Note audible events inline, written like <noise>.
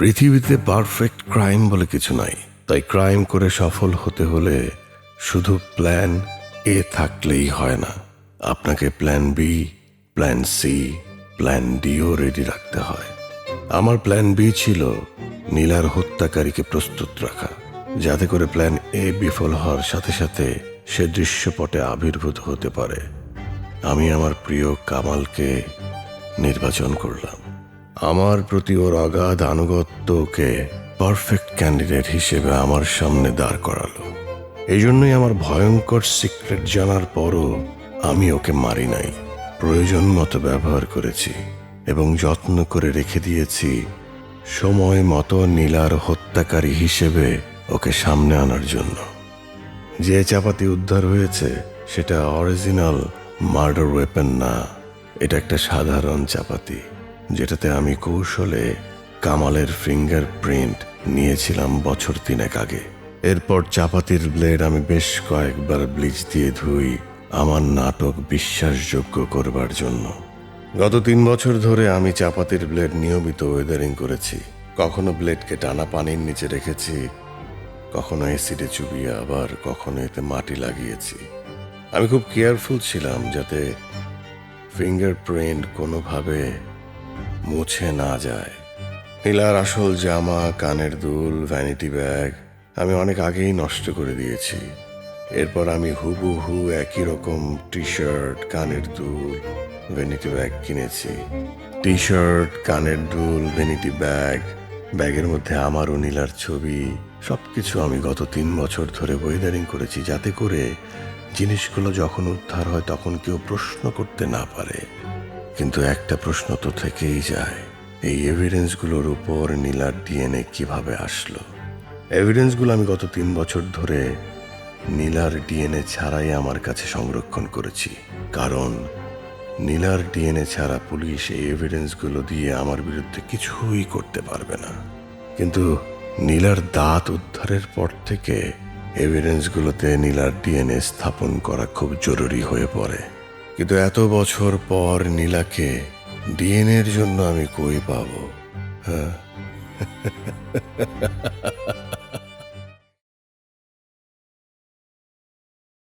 পৃথিবীতে perfect crime বলে কিছু নাই। তাই ক্রাইম করে সফল হতে হলে শুধু প্ল্যান এ থাকলেই হয় না। আপনাকে plan B plan C plan deo ready রাখতে হয়। আমার প্ল্যান বি ছিল নীলার হত্যাকারীকে প্রস্তুত রাখা। যাতে করে প্ল্যান এ বিফল হওয়ার সাথে সাথে সে দৃশ্যপটে আবির্ভূত হতে পারে। আমি আমার প্রিয় কামালকে নির্বাচন করলাম। আমার প্রতি ওর অগাধ আনুগত্য ওকে পারফেক্ট ক্যান্ডিডেট হিসেবে আমার সামনে দাঁড় করালো। এই জন্যই আমার ভয়ঙ্কর সিক্রেট জানার পরও আমি ওকে মারি নাই। প্রয়োজন মতো ব্যবহার করেছি এবং যত্ন করে রেখে দিয়েছি। সময় মতো নীলার হত্যাকারী হিসেবে ওকে সামনে আনার জন্য। যে চাপাতি উদ্ধার হয়েছে, সেটা অরিজিনাল মার্ডার ওয়েপেন না। এটা একটা সাধারণ চাপাতি। যেটাতে আমি কৌশলে কামালের ফিঙ্গার প্রিন্ট নিয়েছিলাম বছর তিনেক আগে। এরপর চাপাতির ব্লেড আমি বেশ কয়েকবার ব্লিচ দিয়ে ধুই আমার নাটক বিশ্বাসযোগ্য করবার জন্য। গত তিন বছর ধরে আমি চাপাতির ব্লেড নিয়মিত ওয়েদারিং করেছি। কখনো ব্লেডকে টানা পানির নিচে রেখেছি, কখনো এসিডে চুবিয়ে আবার কখনো এতে মাটি লাগিয়েছি। আমি খুব কেয়ারফুল ছিলাম যাতে ফিঙ্গারপ্রিন্ট কোনোভাবে মুছে না যায়। নীলার আসল জামা, কানের দুল ভ্যানিটি ব্যাগ আমি অনেক আগেই নষ্ট করে দিয়েছি। এরপর আমি হুবহু একই রকম টি শার্ট কানের দুল ভ্যানিটি ব্যাগ কিনেছি। টি শার্ট কানের দুল ভ্যানিটি ব্যাগ ব্যাগের মধ্যে আমার ও নীলার ছবি সব কিছু আমি গত তিন বছর ধরে ওয়েদারিং করেছি যাতে করে জিনিসগুলো যখন উদ্ধার হয় তখন কেউ প্রশ্ন করতে না পারে। কিন্তু একটা প্রশ্ন তো থেকেই যায়। এই এভিডেন্সগুলোর উপর নীলার ডিএনএ কীভাবে আসলো? এভিডেন্সগুলো আমি গত তিন বছর ধরে নীলার ডিএনএ ছাড়াই আমার কাছে সংরক্ষণ করেছি। কারণ নীলার ডিএনএ ছাড়া পুলিশ এই এভিডেন্সগুলো দিয়ে আমার বিরুদ্ধে কিছুই করতে পারবে না। কিন্তু নীলার দাঁত উদ্ধারের পর থেকে এভিডেন্সগুলোতে নীলার ডিএনএ স্থাপন করা খুব জরুরি হয়ে পড়ে। কিন্তু এত বছর পর নীলাকে ডিএনএর জন্য আমি কই পাবো হ্যাঁ? <laughs>